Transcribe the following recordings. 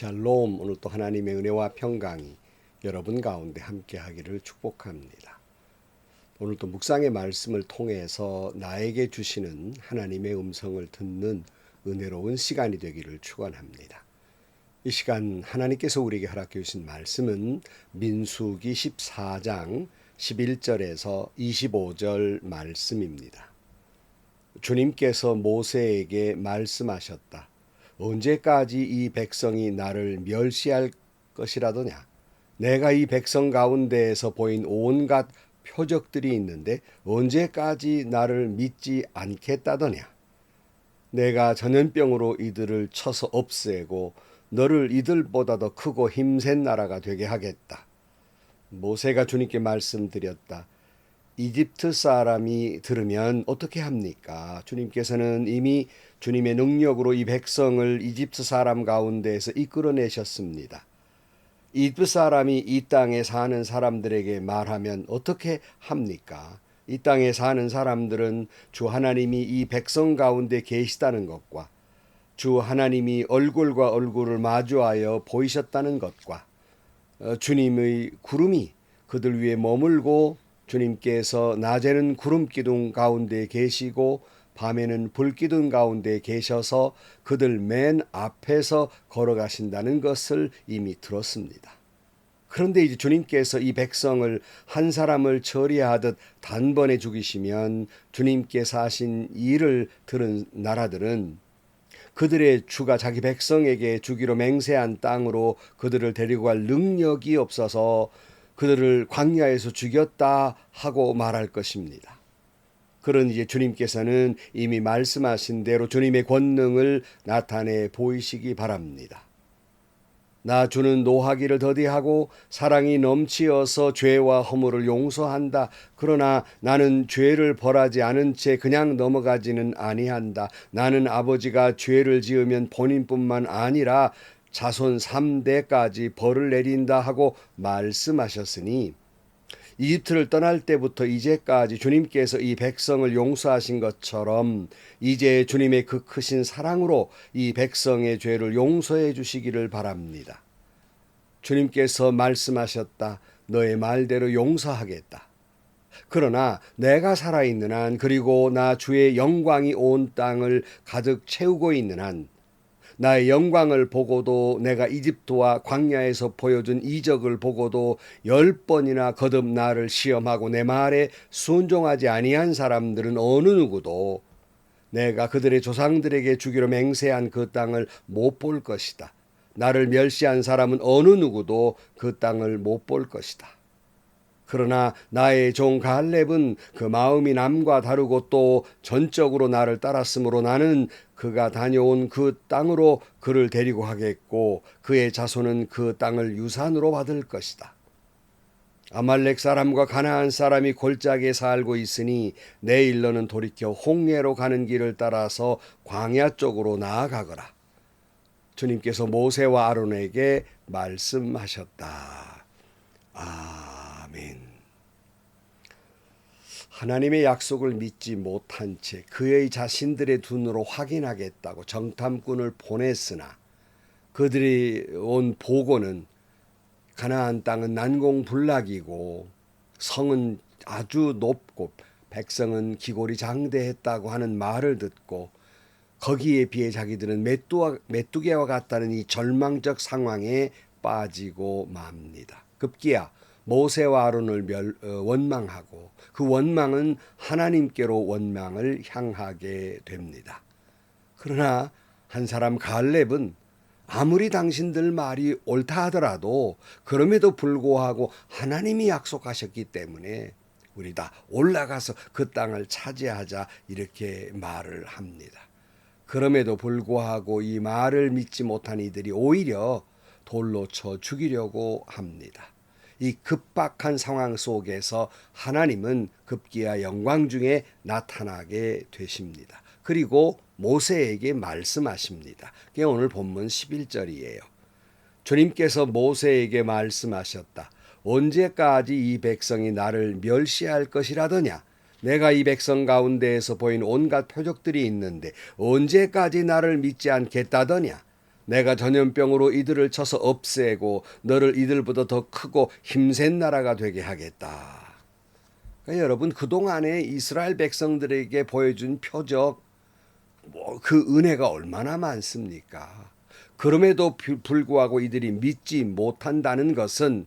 샬롬 오늘 또 하나님의 은혜와 평강이 여러분 가운데 함께 하기를 축복합니다. 오늘 또 묵상의 말씀을 통해서 나에게 주시는 하나님의 음성을 듣는 은혜로운 시간이 되기를 축원합니다. 이 시간 하나님께서 우리에게 허락해 주신 말씀은 민수기 14장 11절에서 25절 말씀입니다. 주님께서 모세에게 말씀하셨다. 언제까지 이 백성이 나를 멸시할 것이라더냐? 내가 이 백성 가운데에서 보인 온갖 표적들이 있는데 언제까지 나를 믿지 않겠다더냐? 내가 전염병으로 이들을 쳐서 없애고 너를 이들보다 더 크고 힘센 나라가 되게 하겠다. 모세가 주님께 말씀드렸다. 이집트 사람이 들으면 어떻게 합니까? 주님께서는 이미 주님의 능력으로 이 백성을 이집트 사람 가운데에서 이끌어내셨습니다. 이집트 사람이 이 땅에 사는 사람들에게 말하면 어떻게 합니까? 이 땅에 사는 사람들은 주 하나님이 이 백성 가운데 계시다는 것과 주 하나님이 얼굴과 얼굴을 마주하여 보이셨다는 것과 어, 주님의 구름이 그들 위에 머물고 주님께서 낮에는 구름 기둥 가운데 계시고 밤에는 불 기둥 가운데 계셔서 그들 맨 앞에서 걸어가신다는 것을 이미 들었습니다. 그런데 이제 주님께서 이 백성을 한 사람을 처리하듯 단번에 죽이시면 주님께서 하신 일을 들은 나라들은 그들의 주가 자기 백성에게 주기로 맹세한 땅으로 그들을 데리고 갈 능력이 없어서 그들을 광야에서 죽였다 하고 말할 것입니다. 그런 이제 주님께서는 이미 말씀하신 대로 주님의 권능을 나타내 보이시기 바랍니다. 나 주는 노하기를 더디하고 사랑이 넘치어서 죄와 허물을 용서한다. 그러나 나는 죄를 벌하지 않은 채 그냥 넘어가지는 아니한다. 나는 아버지가 죄를 지으면 본인뿐만 아니라 자손 3대까지 벌을 내린다 하고 말씀하셨으니 이집트를 떠날 때부터 이제까지 주님께서 이 백성을 용서하신 것처럼 이제 주님의 그 크신 사랑으로 이 백성의 죄를 용서해 주시기를 바랍니다. 주님께서 말씀하셨다. 너의 말대로 용서하겠다. 그러나 내가 살아있는 한 그리고 나 주의 영광이 온 땅을 가득 채우고 있는 한 나의 영광을 보고도 내가 이집트와 광야에서 보여준 이적을 보고도 열 번이나 거듭 나를 시험하고 내 말에 순종하지 아니한 사람들은 어느 누구도 내가 그들의 조상들에게 주기로 맹세한 그 땅을 못 볼 것이다. 나를 멸시한 사람은 어느 누구도 그 땅을 못 볼 것이다. 그러나 나의 종 갈렙은 그 마음이 남과 다르고 또 전적으로 나를 따랐으므로 나는 그가 다녀온 그 땅으로 그를 데리고 하겠고 그의 자손은 그 땅을 유산으로 받을 것이다. 아말렉 사람과 가나안 사람이 골짜기에 살고 있으니 내일 너는 돌이켜 홍해로 가는 길을 따라서 광야 쪽으로 나아가거라. 주님께서 모세와 아론에게 말씀하셨다. 아 멘. 하나님의 약속을 믿지 못한 채 그의 자신들의 눈으로 확인하겠다고 정탐꾼을 보냈으나 그들이 온 보고는 가나안 땅은 난공불락이고 성은 아주 높고 백성은 기골이 장대했다고 하는 말을 듣고 거기에 비해 자기들은 메뚜기와 같다는 이 절망적 상황에 빠지고 맙니다. 급기야 모세와 아론을 멸, 어, 원망하고 그 원망은 하나님께로 원망을 향하게 됩니다. 그러나 한 사람 갈렙은 아무리 당신들 말이 옳다 하더라도 그럼에도 불구하고 하나님이 약속하셨기 때문에 우리 다 올라가서 그 땅을 차지하자 이렇게 말을 합니다. 그럼에도 불구하고 이 말을 믿지 못한 이들이 오히려 돌로 쳐 죽이려고 합니다. 이 급박한 상황 속에서 하나님은 급기야 영광 중에 나타나게 되십니다. 그리고 모세에게 말씀하십니다. 그게 오늘 본문 11절이에요. 주님께서 모세에게 말씀하셨다. 언제까지 이 백성이 나를 멸시할 것이라더냐? 내가 이 백성 가운데에서 보인 온갖 표적들이 있는데 언제까지 나를 믿지 않겠다더냐? 내가 전염병으로 이들을 쳐서 없애고 너를 이들보다 더 크고 힘센 나라가 되게 하겠다. 그러니까 여러분 그동안에 이스라엘 백성들에게 보여준 표적 뭐 그 은혜가 얼마나 많습니까? 그럼에도 불- 불구하고 이들이 믿지 못한다는 것은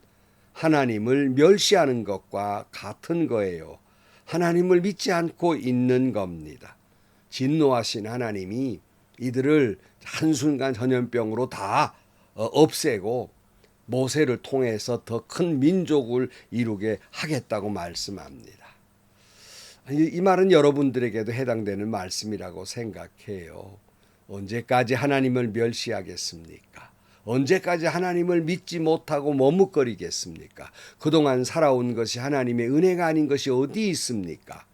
하나님을 멸시하는 것과 같은 거예요. 하나님을 믿지 않고 있는 겁니다. 진노하신 하나님이 이들을 한순간 전염병으로 다 어, 없애고 모세를 통해서 더 큰 민족을 이루게 하겠다고 말씀합니다. 이, 이 말은 여러분들에게도 해당되는 말씀이라고 생각해요. 언제까지 하나님을 멸시하겠습니까? 언제까지 하나님을 믿지 못하고 머뭇거리겠습니까? 그동안 살아온 것이 하나님의 은혜가 아닌 것이 어디 있습니까?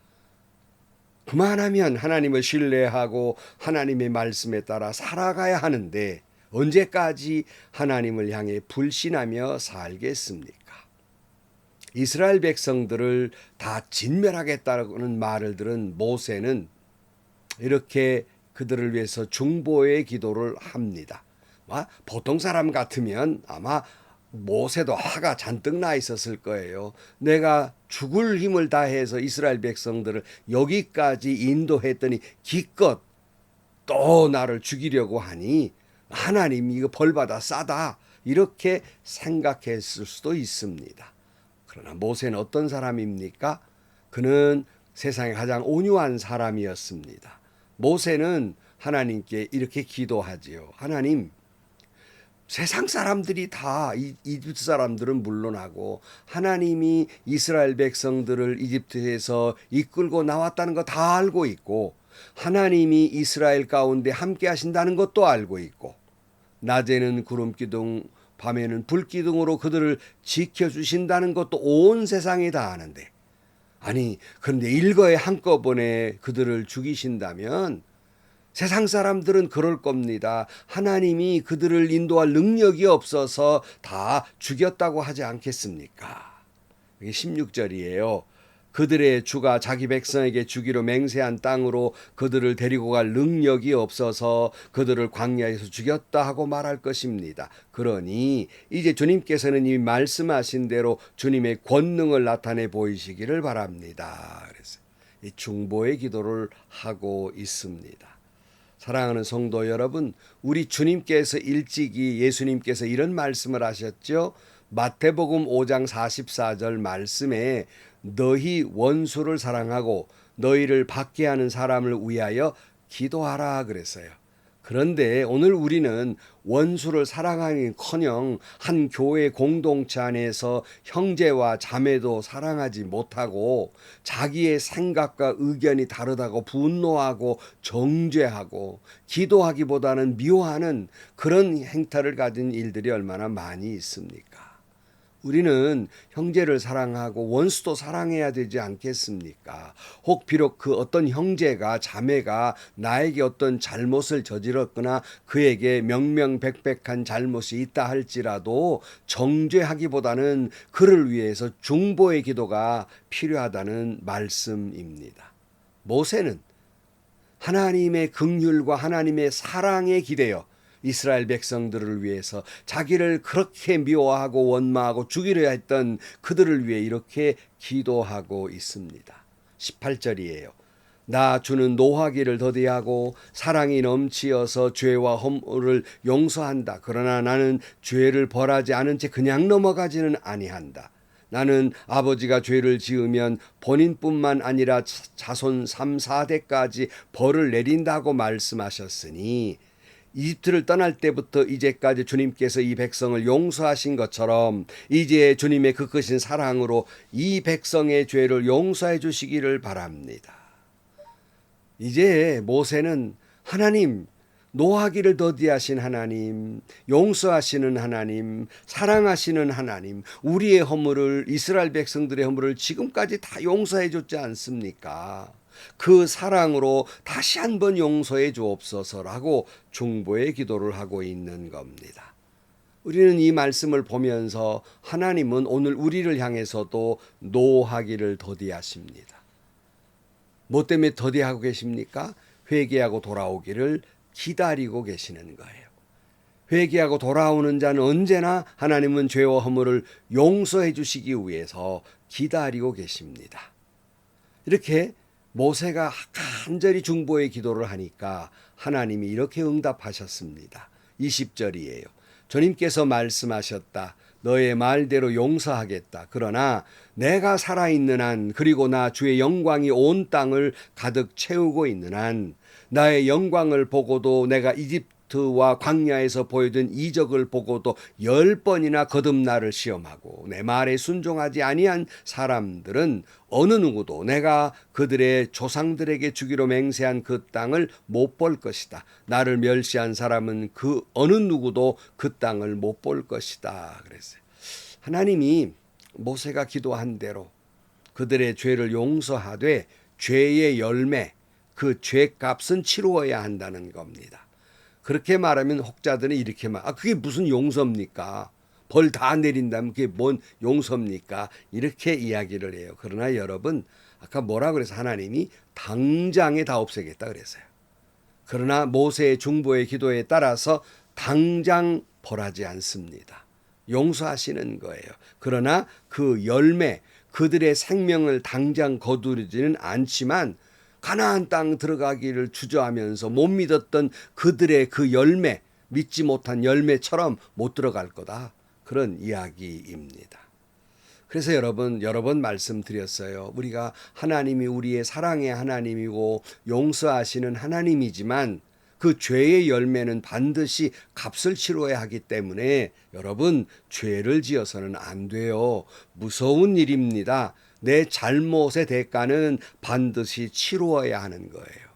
그만하면 하나님을 신뢰하고 하나님의 말씀에 따라 살아가야 하는데 언제까지 하나님을 향해 불신하며 살겠습니까? 이스라엘 백성들을 다 진멸하겠다는 말을 들은 모세는 이렇게 그들을 위해서 중보의 기도를 합니다. 아, 보통 사람 같으면 아마 모세도 화가 잔뜩 나 있었을 거예요. 내가 죽을 힘을 다해서 이스라엘 백성들을 여기까지 인도했더니 기껏 또 나를 죽이려고 하니 하나님 이거 벌받아 싸다 이렇게 생각했을 수도 있습니다. 그러나 모세는 어떤 사람입니까? 그는 세상에 가장 온유한 사람이었습니다. 모세는 하나님께 이렇게 기도하지요. 하나님, 세상 사람들이 다 이- 이집트 사람들은 물론하고 하나님이 이스라엘 백성들을 이집트에서 이끌고 나왔다는 거 다 알고 있고 하나님이 이스라엘 가운데 함께 하신다는 것도 알고 있고 낮에는 구름 기둥 밤에는 불 기둥으로 그들을 지켜 주신다는 것도 온 세상이 다 아는데 아니 그런데 일거에 한꺼번에 그들을 죽이신다면 세상 사람들은 그럴 겁니다. 하나님이 그들을 인도할 능력이 없어서 다 죽였다고 하지 않겠습니까? 이게 16절이에요. 그들의 주가 자기 백성에게 주기로 맹세한 땅으로 그들을 데리고 갈 능력이 없어서 그들을 광야에서 죽였다 하고 말할 것입니다. 그러니 이제 주님께서는 이미 말씀하신 대로 주님의 권능을 나타내 보이시기를 바랍니다. 그래서 이 중보의 기도를 하고 있습니다. 사랑하는 성도 여러분, 우리 주님께서 일찍이 예수님께서 이런 말씀을 하셨죠. 마태복음 5장 44절 말씀에 너희 원수를 사랑하고 너희를 받게 하는 사람을 위하여 기도하라 그랬어요. 그런데 오늘 우리는 원수를 사랑하기커녕 한 교회 공동체 안에서 형제와 자매도 사랑하지 못하고 자기의 생각과 의견이 다르다고 분노하고 정죄하고 기도하기보다는 미워하는 그런 행태를 가진 일들이 얼마나 많이 있습니까? 우리는 형제를 사랑하고 원수도 사랑해야 되지 않겠습니까? 혹 비록 그 어떤 형제가 자매가 나에게 어떤 잘못을 저질렀거나 그에게 명명백백한 잘못이 있다 할지라도 정죄하기보다는 그를 위해서 중보의 기도가 필요하다는 말씀입니다. 모세는 하나님의 긍휼과 하나님의 사랑에 기대어 이스라엘 백성들을 위해서 자기를 그렇게 미워하고 원망하고 죽이려 했던 그들을 위해 이렇게 기도하고 있습니다. 18절이에요. 나 주는 노하기를 더디하고 사랑이 넘치어서 죄와 허물을 용서한다. 그러나 나는 죄를 벌하지 않은 채 그냥 넘어가지는 아니한다. 나는 아버지가 죄를 지으면 본인뿐만 아니라 자손 3, 4대까지 벌을 내린다고 말씀하셨으니 이집트를 떠날 때부터 이제까지 주님께서 이 백성을 용서하신 것처럼 이제 주님의 그 크신 사랑으로 이 백성의 죄를 용서해 주시기를 바랍니다. 이제 모세는 하나님 노하기를 더디하신 하나님, 용서하시는 하나님, 사랑하시는 하나님, 우리의 허물을 이스라엘 백성들의 허물을 지금까지 다 용서해 줬지 않습니까? 그 사랑으로 다시 한번 용서해 주옵소서라고 중보의 기도를 하고 있는 겁니다. 우리는 이 말씀을 보면서 하나님은 오늘 우리를 향해서도 노하기를 더디하십니다. 뭐 때문에 더디하고 계십니까? 회개하고 돌아오기를 기다리고 계시는 거예요. 회개하고 돌아오는 자는 언제나 하나님은 죄와 허물을 용서해 주시기 위해서 기다리고 계십니다. 이렇게 모세가 간절히 중보의 기도를 하니까 하나님이 이렇게 응답하셨습니다. 20절이에요. 주님께서 말씀하셨다. 너의 말대로 용서하겠다. 그러나 내가 살아있는 한 그리고 나 주의 영광이 온 땅을 가득 채우고 있는 한 나의 영광을 보고도 내가 이집트와 광야에서 보여준 이적을 보고도 열 번이나 거듭 나를 시험하고 내 말에 순종하지 아니한 사람들은 어느 누구도 내가 그들의 조상들에게 주기로 맹세한 그 땅을 못 볼 것이다. 나를 멸시한 사람은 그 어느 누구도 그 땅을 못 볼 것이다. 그랬어요. 하나님이 모세가 기도한 대로 그들의 죄를 용서하되 죄의 열매 그 죄값은 치루어야 한다는 겁니다. 그렇게 말하면 혹자들은 이렇게 말, 아 그게 무슨 용서입니까? 벌 다 내린다면 그게 뭔 용서입니까? 이렇게 이야기를 해요. 그러나 여러분 아까 뭐라 그래서 하나님이 당장에 다 없애겠다 그랬어요. 그러나 모세의 중보의 기도에 따라서 당장 벌하지 않습니다. 용서하시는 거예요. 그러나 그 열매, 그들의 생명을 당장 거두지는 않지만 가나안 땅 들어가기를 주저하면서 못 믿었던 그들의 그 열매, 믿지 못한 열매처럼 못 들어갈 거다. 그런 이야기입니다. 그래서 여러분 여러 번 말씀드렸어요. 우리가 하나님이 우리의 사랑의 하나님이고 용서하시는 하나님이지만 그 죄의 열매는 반드시 값을 치러야 하기 때문에 여러분 죄를 지어서는 안 돼요. 무서운 일입니다. 내 잘못의 대가는 반드시 치루어야 하는 거예요.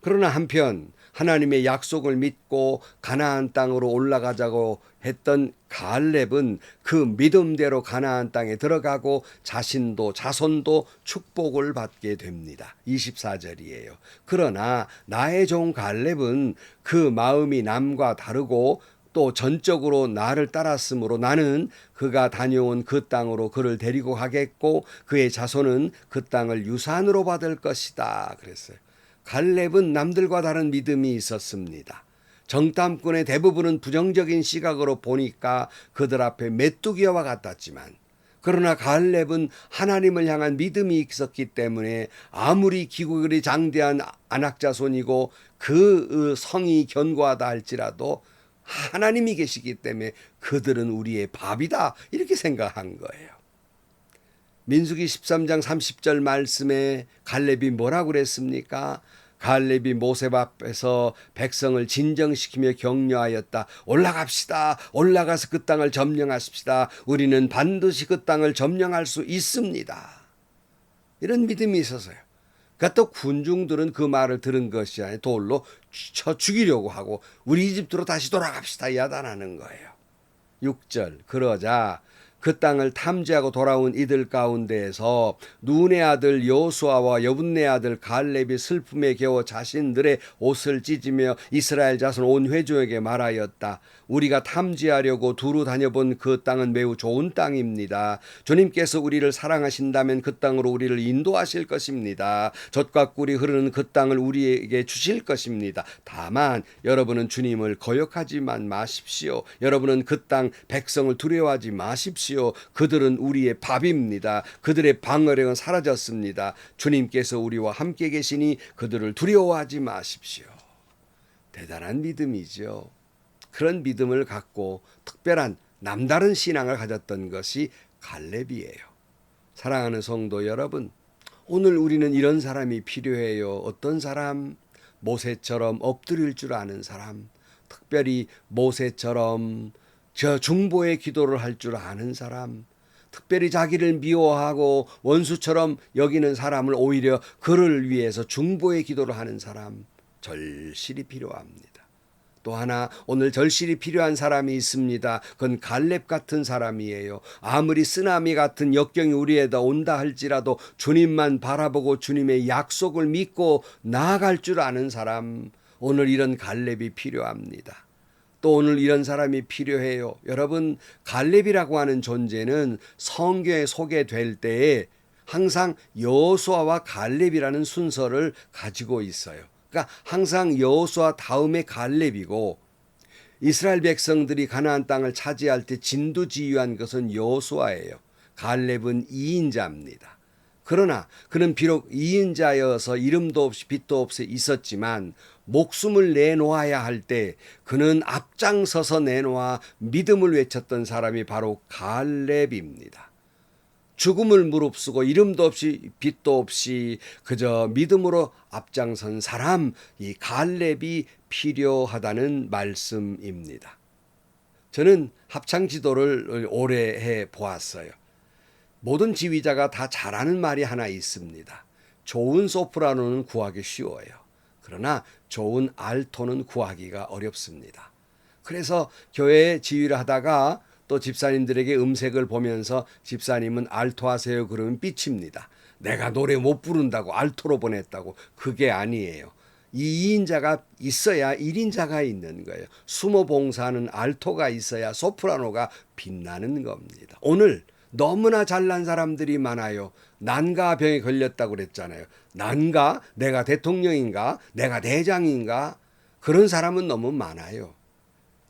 그러나 한편 하나님의 약속을 믿고 가나안 땅으로 올라가자고 했던 갈렙은 그 믿음대로 가나안 땅에 들어가고 자신도 자손도 축복을 받게 됩니다. 24절이에요. 그러나 나의 종 갈렙은 그 마음이 남과 다르고 또 전적으로 나를 따랐으므로 나는 그가 다녀온 그 땅으로 그를 데리고 가겠고 그의 자손은 그 땅을 유산으로 받을 것이다. 그랬어요. 갈렙은 남들과 다른 믿음이 있었습니다. 정탐꾼의 대부분은 부정적인 시각으로 보니까 그들 앞에 메뚜기와 같았지만 그러나 갈렙은 하나님을 향한 믿음이 있었기 때문에 아무리 기구결이 장대한 안악자손이고 그 성이 견고하다 할지라도 하나님이 계시기 때문에 그들은 우리의 밥이다 이렇게 생각한 거예요. 민수기 13장 30절 말씀에 갈렙이 뭐라고 그랬습니까? 갈렙이 모세 앞에서 백성을 진정시키며 격려하였다. 올라갑시다. 올라가서 그 땅을 점령하십시다. 우리는 반드시 그 땅을 점령할 수 있습니다. 이런 믿음이 있어서요. 그러니까 또 군중들은 그 말을 들은 것이 아니라 돌로 쳐 죽이려고 하고 우리 이집트로 다시 돌아갑시다 야단하는 거예요. 6절 그러자 그 땅을 탐지하고 돌아온 이들 가운데에서 눈의 아들 여수아와 여분네 아들 갈렙이 슬픔에 겨워 자신들의 옷을 찢으며 이스라엘 자손 온 회중에게 말하였다. 우리가 탐지하려고 두루 다녀본 그 땅은 매우 좋은 땅입니다. 주님께서 우리를 사랑하신다면 그 땅으로 우리를 인도하실 것입니다. 젖과 꿀이 흐르는 그 땅을 우리에게 주실 것입니다. 다만 여러분은 주님을 거역하지만 마십시오. 여러분은 그 땅 백성을 두려워하지 마십시오. 그들은 우리의 밥입니다. 그들의 방어력은 사라졌습니다. 주님께서 우리와 함께 계시니 그들을 두려워하지 마십시오. 대단한 믿음이죠. 그런 믿음을 갖고 특별한 남다른 신앙을 가졌던 것이 갈렙이에요. 사랑하는 성도 여러분, 오늘 우리는 이런 사람이 필요해요. 어떤 사람? 모세처럼 엎드릴 줄 아는 사람. 특별히 모세처럼 저 중보의 기도를 할 줄 아는 사람. 특별히 자기를 미워하고 원수처럼 여기는 사람을 오히려 그를 위해서 중보의 기도를 하는 사람 절실히 필요합니다. 또 하나 오늘 절실히 필요한 사람이 있습니다. 그건 갈렙 같은 사람이에요. 아무리 쓰나미 같은 역경이 우리에다 온다 할지라도 주님만 바라보고 주님의 약속을 믿고 나아갈 줄 아는 사람 오늘 이런 갈렙이 필요합니다. 또 오늘 이런 사람이 필요해요. 여러분 갈렙이라고 하는 존재는 성경에 소개될 때에 항상 여호수아와 갈렙이라는 순서를 가지고 있어요. 그러니까 항상 여호수아 다음에 갈렙이고 이스라엘 백성들이 가나안 땅을 차지할 때 진두지휘한 것은 여호수아예요. 갈렙은 2인자입니다. 그러나 그는 비록 2인자여서 이름도 없이 빛도 없이 있었지만 목숨을 내놓아야 할 때 그는 앞장서서 내놓아 믿음을 외쳤던 사람이 바로 갈렙입니다. 죽음을 무릅쓰고 이름도 없이 빛도 없이 그저 믿음으로 앞장선 사람 이 갈렙이 필요하다는 말씀입니다. 저는 합창 지도를 오래 해 보았어요. 모든 지휘자가 다 잘하는 말이 하나 있습니다. 좋은 소프라노는 구하기 쉬워요. 그러나 좋은 알토는 구하기가 어렵습니다. 그래서 교회 지휘를 하다가 또 집사님들에게 음색을 보면서 집사님은 알토 하세요 그러면 삐칩니다. 내가 노래 못 부른다고 알토로 보냈다고 그게 아니에요. 이 2인자가 있어야 1인자가 있는 거예요. 수모 봉사는 알토가 있어야 소프라노가 빛나는 겁니다. 오늘 너무나 잘난 사람들이 많아요. 난가 병에 걸렸다고 그랬잖아요. 난가? 내가 대통령인가? 내가 대장인가? 그런 사람은 너무 많아요.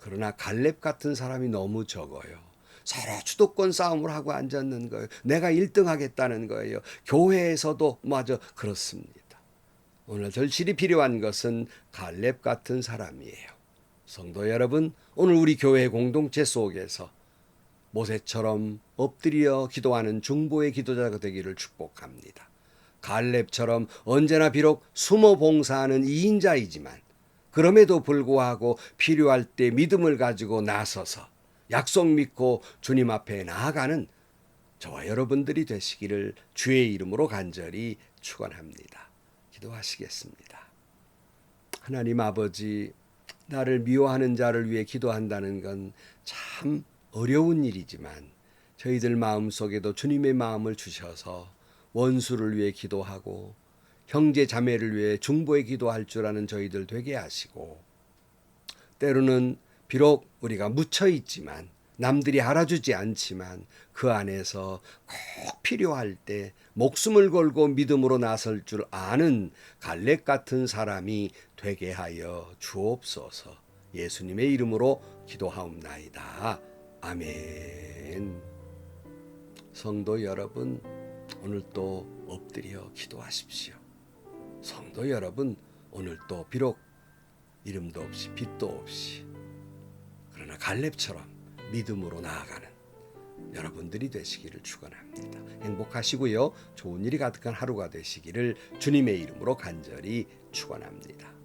그러나 갈렙 같은 사람이 너무 적어요. 서로 주도권 싸움을 하고 앉았는 거예요. 내가 1등 하겠다는 거예요. 교회에서도 마저 그렇습니다. 오늘 절실히 필요한 것은 갈렙 같은 사람이에요. 성도 여러분, 오늘 우리 교회 공동체 속에서 모세처럼 엎드려 기도하는 중보의 기도자가 되기를 축복합니다. 갈렙처럼 언제나 비록 숨어 봉사하는 이인자이지만 그럼에도 불구하고 필요할 때 믿음을 가지고 나서서 약속 믿고 주님 앞에 나아가는 저와 여러분들이 되시기를 주의 이름으로 간절히 축원합니다. 기도하시겠습니다. 하나님 아버지 나를 미워하는 자를 위해 기도한다는 건 참 어려운 일이지만 저희들 마음 속에도 주님의 마음을 주셔서 원수를 위해 기도하고 형제 자매를 위해 중보에 기도할 줄 아는 저희들 되게 하시고 때로는 비록 우리가 묻혀 있지만 남들이 알아주지 않지만 그 안에서 꼭 필요할 때 목숨을 걸고 믿음으로 나설 줄 아는 갈렙 같은 사람이 되게 하여 주옵소서. 예수님의 이름으로 기도하옵나이다. 아멘. 성도 여러분, 오늘 또 엎드려 기도하십시오. 성도 여러분, 오늘 또 비록 이름도 없이 빛도 없이 그러나 갈렙처럼 믿음으로 나아가는 여러분들이 되시기를 축원합니다. 행복하시고요. 좋은 일이 가득한 하루가 되시기를 주님의 이름으로 간절히 축원합니다.